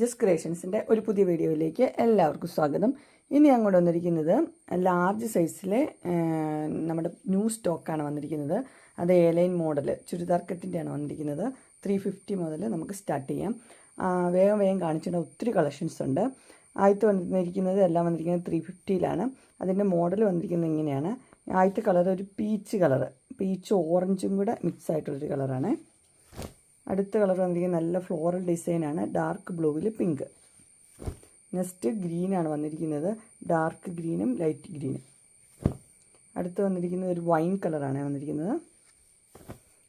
Just ക്രിയേഷൻസിന്റെ ഒരു പുതിയ വീഡിയോയിലേക്ക് എല്ലാവർക്കും സ്വാഗതം. ഇനി അങ്ങോട്ട് വന്നിരിക്കുന്നത് ലാർജ് സൈസിലെ നമ്മുടെ ന്യൂ സ്റ്റോക്കാണ് വന്നിരിക്കുന്നത്. അത് എയർലൈൻ മോഡൽ ചുരിദാർ കെട്ടിന്റെയാണ് വന്നിരിക്കുന്നത്. ത്രീ ഫിഫ്റ്റി മുതൽ നമുക്ക് സ്റ്റാർട്ട് ചെയ്യാം. വേഗം വേഗം കാണിച്ചിട്ട് ഒത്തിരി കളക്ഷൻസ് ഉണ്ട്. ആദ്യത്തെ വന്നിരിക്കുന്നത് എല്ലാം വന്നിരിക്കുന്നത് ത്രീ ഫിഫ്റ്റിയിലാണ് അതിന്റെ മോഡൽ വന്നിരിക്കുന്നത് ഇങ്ങനെയാണ്. ആദ്യത്തെ കളർ ഒരു പീച്ച് കളറ് പീച്ച് ഓറഞ്ചും കൂടെ മിക്സ് ആയിട്ടുള്ളൊരു കളറാണ് അടുത്ത കളർ വന്നിരിക്കുന്നത് നല്ല ഫ്ലോറൽ ഡിസൈനാണ് ഡാർക്ക് ബ്ലൂവിൽ പിങ്ക് നെക്സ്റ്റ് ഗ്രീനാണ് വന്നിരിക്കുന്നത്. ഡാർക്ക് ഗ്രീനും ലൈറ്റ് ഗ്രീനും അടുത്ത് വന്നിരിക്കുന്നത് ഒരു വൈൻ കളറാണ് വന്നിരിക്കുന്നത്.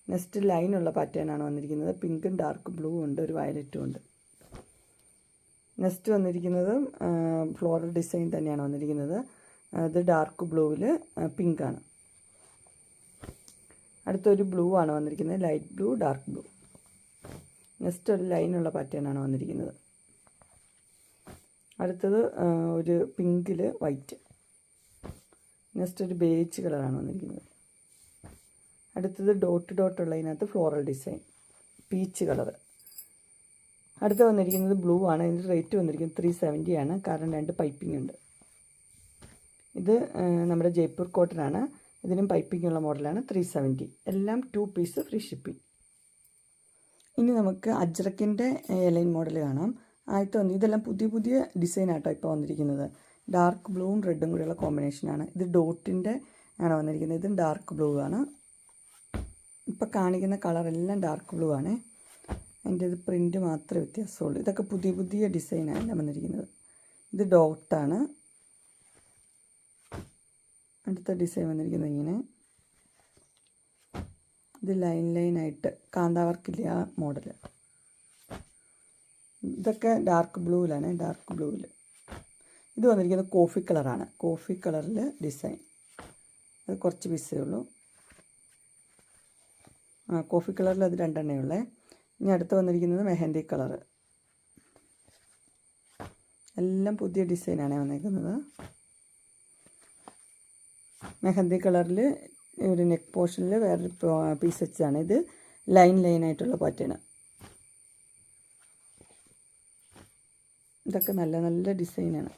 നെക്സ്റ്റ് ലൈനുള്ള പാറ്റേൺ ആണ് വന്നിരിക്കുന്നത്. പിങ്കും ഡാർക്ക് ബ്ലൂ ഉണ്ട് ഒരു വയലറ്റും ഉണ്ട്. നെക്സ്റ്റ് വന്നിരിക്കുന്നത് ഫ്ലോറൽ ഡിസൈൻ തന്നെയാണ് വന്നിരിക്കുന്നത്. അത് ഡാർക്ക് ബ്ലൂവിൽ പിങ്കാണ് അടുത്തൊരു ബ്ലൂ ആണ് വന്നിരിക്കുന്നത്. Light blue dark blue next ഒരു ലൈനുള്ള പാറ്റേൺ ആണ് വന്നിരിക്കുന്നത്. അടുത്തത് ഒരു പിങ്കിൽ വൈറ്റ്. നെക്സ്റ്റ് ഒരു ബേച്ച് കളറാണ് വന്നിരിക്കുന്നത്. അടുത്തത് ഡോട്ട് ഡോട്ട് ഉള്ളതിനകത്ത് ഫ്ലോറൽ ഡിസൈൻ പീച്ച് കളർ അടുത്ത വന്നിരിക്കുന്നത് ബ്ലൂ ആണ്. ഇതിന്റെ റേറ്റ് വന്നിരിക്കുന്നത് ത്രീ സെവന്റി ആണ്. കാരണം രണ്ട് പൈപ്പിംഗ് ഉണ്ട്. ഇത് നമ്മുടെ ജയ്പൂർ കോട്ടൺ ആണ് ഇതിനും പൈപ്പിംഗ് ഉള്ള മോഡലാണ് ത്രീ സെവന്റി. എല്ലാം ടു പീസ് ഫ്രീ ഷിപ്പിംഗ്. ഇനി നമുക്ക് അജ്രക്കിന്റെ എലൈൻ മോഡൽ കാണാം. ആദ്യത്തെ വന്ന് ഇതെല്ലാം പുതിയ പുതിയ ഡിസൈൻ ആട്ടോ ഇപ്പോൾ വന്നിരിക്കുന്നത്. ഡാർക്ക് ബ്ലൂവും റെഡും കൂടെയുള്ള കോമ്പിനേഷനാണ് ഇത് ഡോട്ടിന്റെ ആണ് വന്നിരിക്കുന്നത്. ഇതും ഡാർക്ക് ബ്ലൂ ആണ്. ഇപ്പോൾ കാണിക്കുന്ന കളറെല്ലാം ഡാർക്ക് ബ്ലൂ ആണ്. അതിന്റെ ഇത് പ്രിന്റ് മാത്രമേ വ്യത്യാസമുള്ളൂ. ഇതൊക്കെ പുതിയ പുതിയ ഡിസൈനാണ് എല്ലാം വന്നിരിക്കുന്നത്. ഇത് ഡോട്ടാണ് അടുത്ത ഡിസൈൻ വന്നിരിക്കുന്നത് ഇങ്ങനെ. ഇത് ലൈൻ ലൈനായിട്ട് കാന്താവർക്കില്ല ആ മോഡൽ ഇതൊക്കെ ഡാർക്ക് ബ്ലൂവിലാണ് ഡാർക്ക് ബ്ലൂവിൽ ഇത് വന്നിരിക്കുന്നത് കോഫി കളറാണ് കോഫി കളറിൽ ഡിസൈൻ അത് കുറച്ച് പീസേ ഉള്ളൂ. ആ കോഫി കളറിൽ അത് രണ്ടെണ്ണേ ഉള്ളേ. ഇനി അടുത്ത് വന്നിരിക്കുന്നത് മെഹന്തി കളറ് എല്ലാം പുതിയ ഡിസൈനാണ് വന്നിരിക്കുന്നത് മെഹന്തി കളറിൽ ഒരു നെക്ക് പോർഷനിൽ വേറൊരു പീസ് വെച്ചാണ് ഇത് ലൈൻ ലൈൻ ആയിട്ടുള്ള പാറ്റേൺ ഇതൊക്കെ നല്ല നല്ല ഡിസൈനാണ്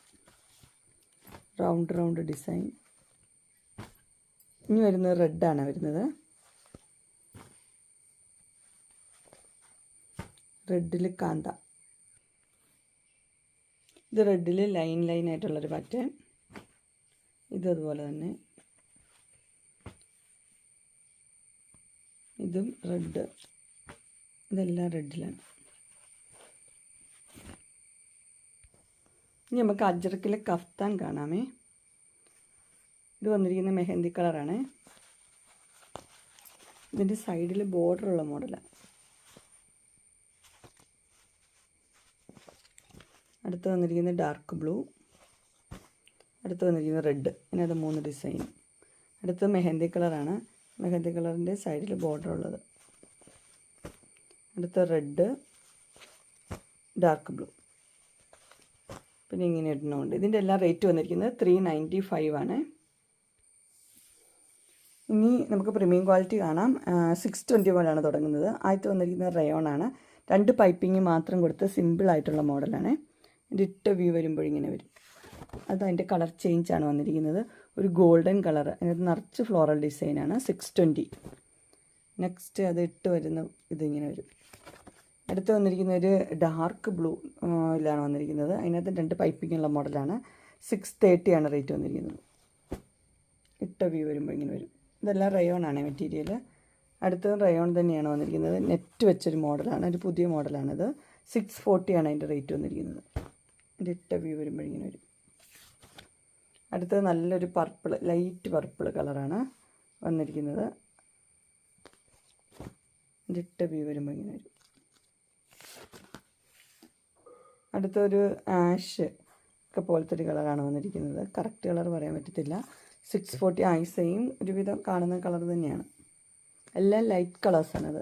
റൗണ്ട് റൗണ്ട് ഡിസൈൻ ഇനി വരുന്നത് റെഡാണ് വരുന്നത്. റെഡിൽ കാന്ത. ഇത് റെഡിൽ ലൈൻ ലൈൻ ആയിട്ടുള്ളൊരു പാറ്റേൺ ഇതതുപോലെ തന്നെ. ഇതും റെഡ് ഇതെല്ലാം റെഡിലാണ് ഇനി നമുക്ക് അജ്രക്കിലെ കഫ്താൻ കാണാമേ. ഇത് വന്നിരിക്കുന്ന മെഹന്തി കളറാണ്. ഇതിന്റെ സൈഡിൽ ബോർഡറുള്ള മോഡലാണ് അടുത്ത് വന്നിരിക്കുന്നത് ഡാർക്ക് ബ്ലൂ അടുത്ത് വന്നിരിക്കുന്നത് റെഡ് ഇതിനകത്ത് മൂന്ന് ഡിസൈൻ അടുത്ത് മെഹന്തി കളറാണ്. മെഹന്തി കളറിന്റെ സൈഡിൽ ബോർഡർ ഉള്ളത്. അടുത്ത റെഡ് ഡാർക്ക് ബ്ലൂ പിന്നെ ഇങ്ങനെ ഇടുന്നുണ്ട്. ഇതിന്റെ എല്ലാം റേറ്റ് വന്നിരിക്കുന്നത് ത്രീ നയന്റി ഫൈവ് ആണ്. ഇനി നമുക്ക് പ്രീമിയം ക്വാളിറ്റി കാണാം. സിക്സ് ട്വന്റി വണ്ണാണ് തുടങ്ങുന്നത്. ആദ്യത്തെ വന്നിരിക്കുന്നത് റയോൺ ആണ്. രണ്ട് പൈപ്പിംഗ് മാത്രം കൊടുത്ത് സിമ്പിളായിട്ടുള്ള മോഡലാണ് ഇതിന്റെ ഇട്ട വ്യൂ വരുമ്പോൾ ഇങ്ങനെ വരും. അത് അതിന്റെ കളർ ചേഞ്ച് ആണ് വന്നിരിക്കുന്നത്. ഒരു ഗോൾഡൻ കളർ അതിനകത്ത് നിറച്ച് ഫ്ലോറൽ ഡിസൈനാണ് സിക്സ് ട്വന്റി നെക്സ്റ്റ് അത് ഇട്ട് വരുന്ന ഇതിങ്ങനെ വരും. അടുത്ത് വന്നിരിക്കുന്ന ഒരു ഡാർക്ക് ബ്ലൂ ഇതിലാണ് വന്നിരിക്കുന്നത്. അതിനകത്ത് രണ്ട് പൈപ്പിംഗ് ഉള്ള മോഡലാണ് സിക്സ് തേർട്ടിയാണ് റേറ്റ് വന്നിരിക്കുന്നത്. ഇട്ട വ്യൂ വരുമ്പോൾ ഇങ്ങനെ വരും. ഇതെല്ലാം റയോൺ ആണ് മെറ്റീരിയൽ അടുത്തത് റയോൺ തന്നെയാണ് വന്നിരിക്കുന്നത്. നെറ്റ് വെച്ചൊരു മോഡലാണ് ഒരു പുതിയ മോഡലാണിത് സിക്സ് ഫോർട്ടിയാണ് അതിന്റെ റേറ്റ് വന്നിരിക്കുന്നത്. ഇട്ട വ്യൂ വരുമ്പോൾ ഇങ്ങനെ വരും. അടുത്തത് നല്ലൊരു പർപ്പിൾ ലൈറ്റ് പർപ്പിൾ കളറാണ് വന്നിരിക്കുന്നത്. ഇട്ട വ്യൂ വരുമ്പോൾ ഇങ്ങനെ അടുത്തൊരു ആഷ് ഒക്കെ പോലത്തെ ഒരു കളറാണ് വന്നിരിക്കുന്നത്. കറക്റ്റ് കളർ പറയാൻ പറ്റത്തില്ല. സിക്സ് ഫോർട്ടി ഐസയും സെയിം ഒരുവിധം കാണുന്ന കളർ തന്നെയാണ്. എല്ലാം ലൈറ്റ് കളേഴ്സാണത്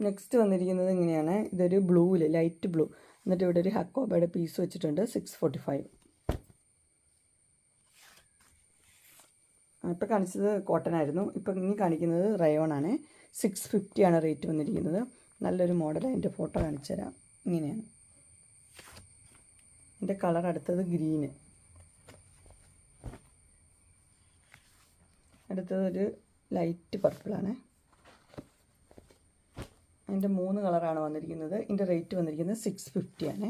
നെക്സ്റ്റ് വന്നിരിക്കുന്നത് ഇങ്ങനെയാണ്. ഇതൊരു ബ്ലൂവിൽ ലൈറ്റ് ബ്ലൂ എന്നിട്ട് ഇവിടെ ഒരു ഹക്കോബയുടെ പീസ് വെച്ചിട്ടുണ്ട് സിക്സ് ഫോർട്ടി ഫൈവ് ഇപ്പോൾ കാണിച്ചത് കോട്ടൺ ആയിരുന്നു. ഇപ്പം ഇനി കാണിക്കുന്നത് റയോൺ ആണ്. സിക്സ് ഫിഫ്റ്റിയാണ് റേറ്റ് വന്നിരിക്കുന്നത്. നല്ലൊരു മോഡൽ അതിന്റെ ഫോട്ടോ കാണിച്ചു തരാം. ഇങ്ങനെയാണ്. എന്റെ കളർ അടുത്തത് ഗ്രീന് അടുത്തത് ഒരു ലൈറ്റ് പർപ്പിളാണ് അതിന്റെ മൂന്ന് കളറാണ് വന്നിരിക്കുന്നത്. ഇതിന്റെ റേറ്റ് വന്നിരിക്കുന്നത് സിക്സ് ഫിഫ്റ്റി ആണ്.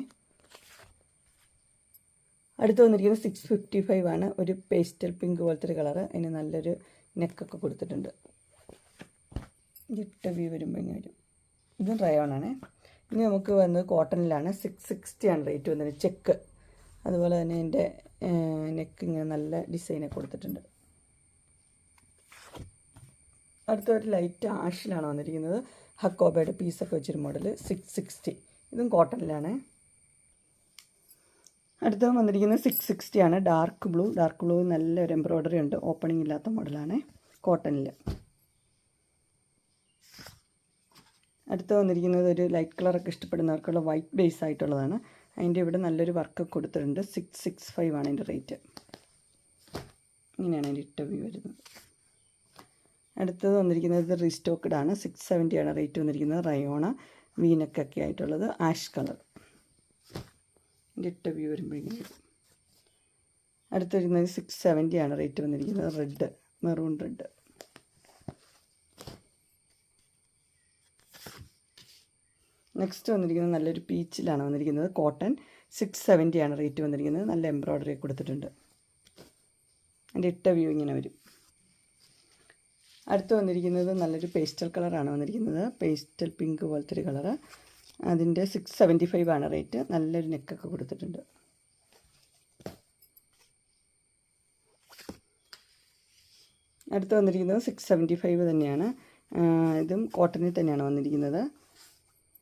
അടുത്ത് വന്നിരിക്കുന്നത് സിക്സ് ഫിഫ്റ്റി ഫൈവ് ആണ്. ഒരു പേസ്റ്റൽ പിങ്ക് പോലത്തെ ഒരു കളറ്. അതിന് നല്ലൊരു നെക്കൊക്കെ കൊടുത്തിട്ടുണ്ട്. ഇട്ട വ്യൂ വരുമ്പോൾ ഇങ്ങനെ വരും. ഇതും റയോൺ ഇനി നമുക്ക് വന്നത് കോട്ടണിലാണ് സിക്സ് സിക്സ്റ്റി ആണ് റേറ്റ് വന്നത് ചെക്ക്. അതുപോലെ തന്നെ എന്റെ നെക്ക് ഇങ്ങനെ നല്ല ഡിസൈനൊക്കെ കൊടുത്തിട്ടുണ്ട്. അടുത്ത ഒരു ലൈറ്റ് ആഷിലാണ് വന്നിരിക്കുന്നത്. ഹക്കോബയുടെ പീസൊക്കെ വെച്ചൊരു മോഡൽ സിക്സ് സിക്സ്റ്റി ഇതും കോട്ടണിലാണ്. അടുത്ത വന്നിരിക്കുന്നത് സിക്സ് സിക്സ്റ്റി ആണ്. ഡാർക്ക് ബ്ലൂ ഡാർക്ക് ബ്ലൂ നല്ലൊരു എംബ്രോയ്ഡറി ഉണ്ട്. ഓപ്പണിംഗ് ഇല്ലാത്ത മോഡലാണ്. കോട്ടണിൽ അടുത്ത വന്നിരിക്കുന്നത് ഒരു ലൈറ്റ് കളറൊക്കെ ഇഷ്ടപ്പെടുന്നവർക്കുള്ള വൈറ്റ് ബേസ് ആയിട്ടുള്ളതാണ്. അതിന്റെ ഇവിടെ നല്ലൊരു വർക്ക് കൊടുത്തിട്ടുണ്ട്. സിക്സ് സിക്സ് ഫൈവ് ആണ് അതിന്റെ റേറ്റ് ഇങ്ങനെയാണ് അതിന്റെ ഇട്ട വ്യൂ വരുന്നത്. അടുത്തത് വന്നിരിക്കുന്നത് റീസ്റ്റോക്കഡാണ്. സിക്സ് സെവന്റിയാണ് റേറ്റ് വന്നിരിക്കുന്നത്. റയോണ വീനക്കൊക്കെ ആയിട്ടുള്ളത് ആഷ് കളർ. ഇട്ട വ്യൂ വരുമ്പോഴേക്കും അടുത്ത് വരുന്നത് സിക്സ് സെവന്റിയാണ് റേറ്റ് വന്നിരിക്കുന്നത്. റെഡ് മെറൂൺ റെഡ് നെക്സ്റ്റ് വന്നിരിക്കുന്നത് നല്ലൊരു പീച്ചിലാണ് വന്നിരിക്കുന്നത്. കോട്ടൺ സിക്സ് സെവന്റിയാണ് റേറ്റ് വന്നിരിക്കുന്നത്. നല്ല എംബ്രോയ്ഡറി കൊടുത്തിട്ടുണ്ട്. അതിന്റെ ഇട്ട വ്യൂ ഇങ്ങനെ വരും. അടുത്ത് വന്നിരിക്കുന്നത് നല്ലൊരു പേസ്റ്റൽ കളറാണ് വന്നിരിക്കുന്നത്. പേസ്റ്റൽ പിങ്ക് പോലത്തെ ഒരു കളറ് അതിന്റെ സിക്സ് സെവന്റി ഫൈവ് ആണ് റേറ്റ് നല്ലൊരു നെക്കൊക്കെ കൊടുത്തിട്ടുണ്ട്. അടുത്ത് വന്നിരിക്കുന്നത് സിക്സ് സെവന്റി ഫൈവ് തന്നെയാണ് ഇതും കോട്ടണിൽ തന്നെയാണ് വന്നിരിക്കുന്നത്.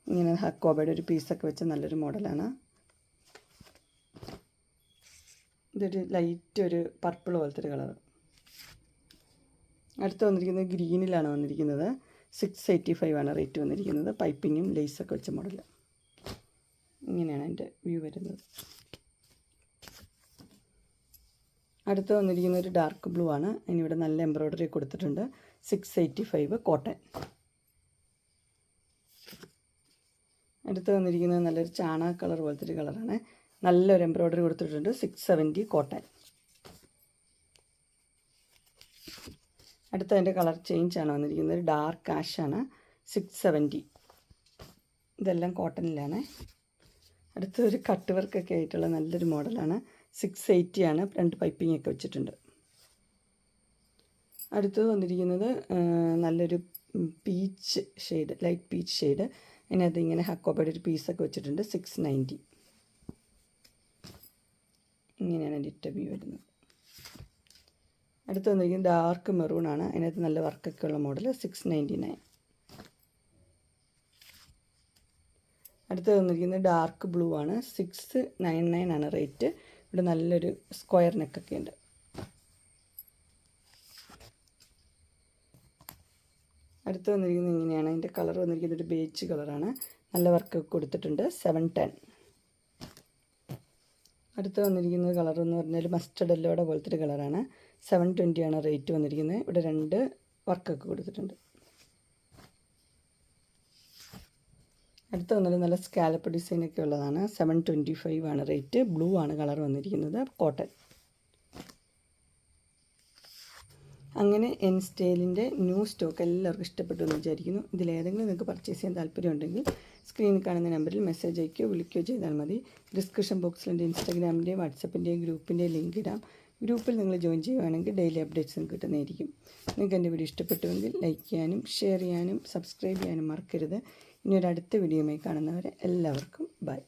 ഇങ്ങനെ ഹക്കോബയുടെ ഒരു പീസൊക്കെ വെച്ച നല്ലൊരു മോഡലാണ് ഇതൊരു ലൈറ്റ് ഒരു പർപ്പിൾ പോലത്തെ ഒരു കളർ അടുത്ത് വന്നിരിക്കുന്നത് ഗ്രീനിലാണ് വന്നിരിക്കുന്നത്. സിക്സ് എയ്റ്റി ഫൈവ് ആണ് റേറ്റ് വന്നിരിക്കുന്നത്. പൈപ്പിങ്ങും ലേസൊക്കെ വെച്ച മോഡൽ ഇങ്ങനെയാണ് എന്റെ വ്യൂ വരുന്നത്. അടുത്ത് വന്നിരിക്കുന്ന ഒരു ഡാർക്ക് ബ്ലൂ ആണ്. അതിനിവിടെ നല്ല എംബ്രോയ്ഡറി കൊടുത്തിട്ടുണ്ട്. സിക്സ് എയ്റ്റി ഫൈവ് കോട്ടൺ അടുത്ത് വന്നിരിക്കുന്നത് നല്ലൊരു ചാണക കളർ പോലത്തെ ഒരു കളറാണ് നല്ലൊരു എംബ്രോയ്ഡറി കൊടുത്തിട്ടുണ്ട്. സിക്സ് സെവന്റി കോട്ടൺ അടുത്ത അതിന്റെ കളർ ചേഞ്ച് ആണ് വന്നിരിക്കുന്നത് ഡാർക്ക് ആഷാണ്. Six seventy. ഇതെല്ലാം കോട്ടണിലാണ്. അടുത്ത ഒരു കട്ട് വർക്കൊക്കെ ആയിട്ടുള്ള നല്ലൊരു മോഡലാണ്. സിക്സ് എയ്റ്റി ആണ് രണ്ട് പൈപ്പിംഗ് ഒക്കെ വെച്ചിട്ടുണ്ട്. അടുത്തത് വന്നിരിക്കുന്നത് നല്ലൊരു peach shade light peach shade. അതിനകത്ത് ഇങ്ങനെ ഹക്കോപ്പയുടെ ഒരു പീസൊക്കെ വെച്ചിട്ടുണ്ട്. Six ninety. ഇങ്ങനെയാണ് ഡിറ്റ വരുന്നത്. അടുത്ത് വന്നിരിക്കുന്നത് ഡാർക്ക് മെറൂൺ ആണ്. അതിനകത്ത് നല്ല വർക്കൊക്കെ ഉള്ള മോഡൽ സിക്സ് നയന്റി നയൻ അടുത്ത് വന്നിരിക്കുന്നത് ഡാർക്ക് ബ്ലൂ ആണ്. സിക്സ് നയൻ നയൻ ആണ് റേറ്റ് ഇവിടെ നല്ലൊരു സ്ക്വയർ നെക്കൊക്കെ ഉണ്ട്. അടുത്ത് വന്നിരിക്കുന്നത് ഇങ്ങനെയാണ്. അതിന്റെ കളർ വന്നിരിക്കുന്നത് ഒരു ബേച്ച് കളറാണ് നല്ല വർക്ക് കൊടുത്തിട്ടുണ്ട്. സെവൻ ടെൻ അടുത്ത് വന്നിരിക്കുന്നത് കളർ എന്ന് പറഞ്ഞാൽ മസ്റ്റർഡ് എല്ലോടെ പോലത്തെ ഒരു കളറാണ് സെവൻ ട്വന്റിയാണ് റേറ്റ് വന്നിരിക്കുന്നത്. ഇവിടെ രണ്ട് വർക്കൊക്കെ കൊടുത്തിട്ടുണ്ട്. അടുത്ത വന്നത് നല്ല സ്കാലപ്പ് ഡിസൈനൊക്കെ ഉള്ളതാണ്. സെവൻ ട്വന്റി ഫൈവ് ആണ് റേറ്റ് ബ്ലൂ ആണ് കളർ വന്നിരിക്കുന്നത്. കോട്ടൺ അങ്ങനെ എൻ സ്റ്റൈലിന്റെ ന്യൂ സ്റ്റോക്ക് എല്ലാവർക്കും ഇഷ്ടപ്പെട്ടു എന്ന് വിചാരിക്കുന്നു. ഇതിലേതെങ്കിലും നിങ്ങൾക്ക് പർച്ചേസ് ചെയ്യാൻ താല്പര്യമുണ്ടെങ്കിൽ സ്ക്രീനിൽ കാണുന്ന നമ്പറിൽ മെസ്സേജ് അയക്കുകയോ വിളിക്കുകയോ ചെയ്താൽ മതി. ഡിസ്ക്രിപ്ഷൻ എന്റെ ഇൻസ്റ്റാഗ്രാമിന്റെയും വാട്സപ്പിന്റെയും ഗ്രൂപ്പിന്റെയും ലിങ്ക് ഇടാം. ഗ്രൂപ്പിൽ നിങ്ങൾ ജോയിൻ ചെയ്യുകയാണെങ്കിൽ ഡെയിലി അപ്ഡേറ്റ്സും കിട്ടുന്നതായിരിക്കും. നിങ്ങൾക്ക് എന്റെ വീഡിയോ ഇഷ്ടപ്പെട്ടുവെങ്കിൽ ലൈക്ക് ചെയ്യാനും ഷെയർ ചെയ്യാനും സബ്സ്ക്രൈബ് ചെയ്യാനും മറക്കരുത്. ഇനി ഒരു അടുത്ത വീഡിയോയുമായി കാണുന്നവരെ എല്ലാവർക്കും ബൈ.